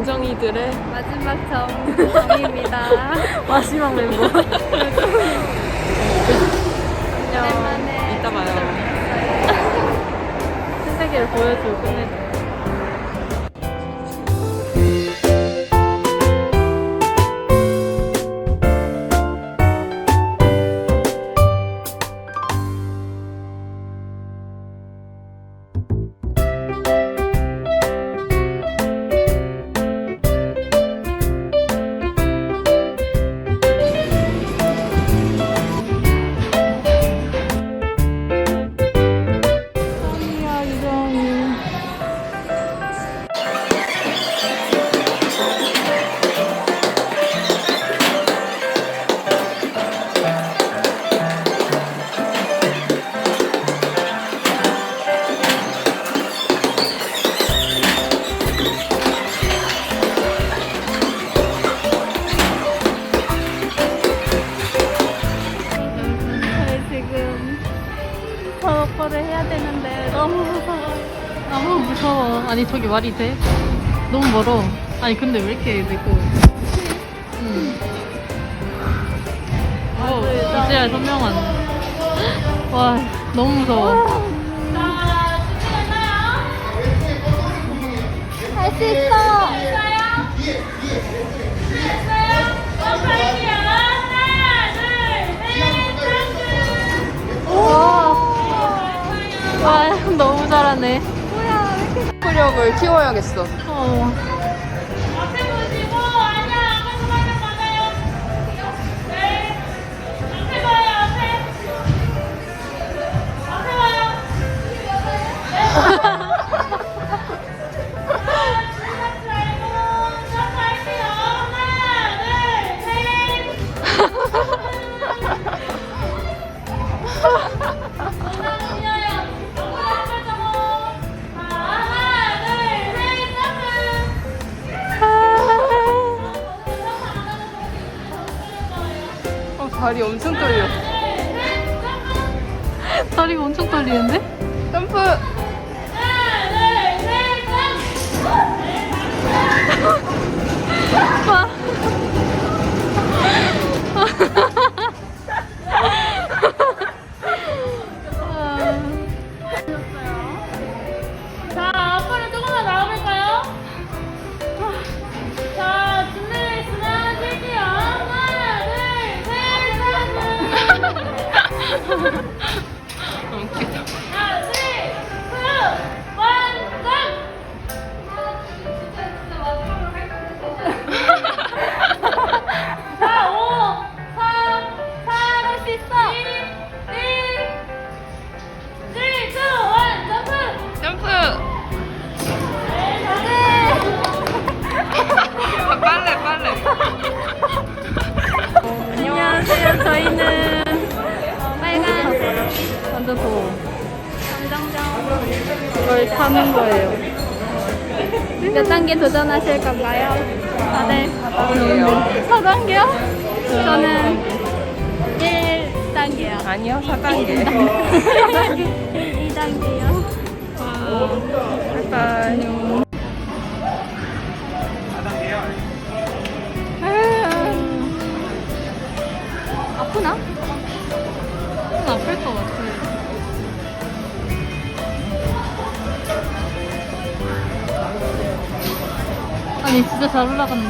정정이들의 마지막 정입니다. 마지막 멤버. 안녕. 오랜만에 이따 봐요. 신세계를 보여주고 끝내자. 아니 저기 말이 돼? 너무 멀어. 아니 근데 왜 이렇게 내고? 응. 오, 진짜 선명한. 와, 너무 무서워. 할 수 있어. 와, 너무 잘하네. 학력을 키워야겠어. 어. 다리 엄청 떨려. 다리가 엄청 떨리는데? 점프! 저희는 빨간 완전 더워. 감정정 이걸 타는 거예요. 몇 단계 도전하실 건가요? 다들 아니에요. 4단계요? 저는 1단계요. 아니요, 4단계. 2단계요. 바이 아니 진짜 잘 올라간다.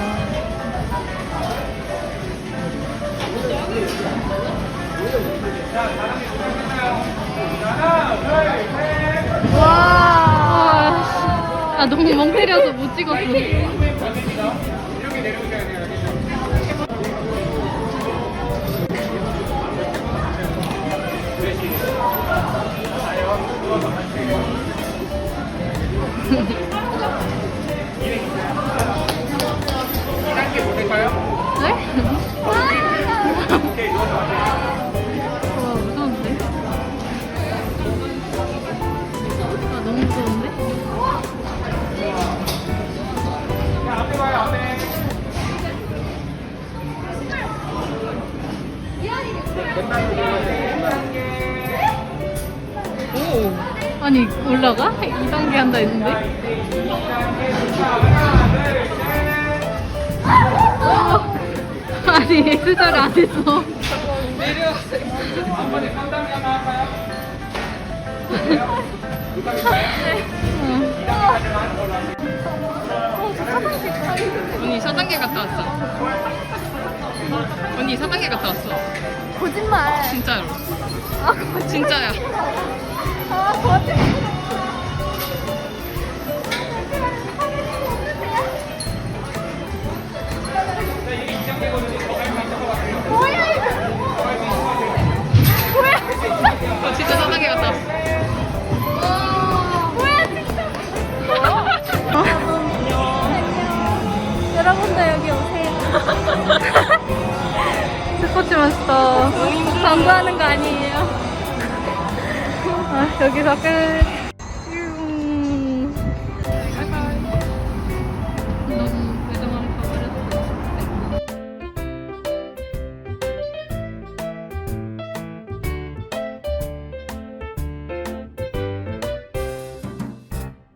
와. 아 너무 멍 때려서 못 찍었어. 아니 올라가? 2단계 한다 했는데? 아니 X자를 안 했어 언니 4단계 갔다 왔어. 언니 4단계 갔다 왔어 거짓말. 진짜로 아, 거짓말. 진짜야 마스터 광고하는 거 아니에요? 아, 여기서 끝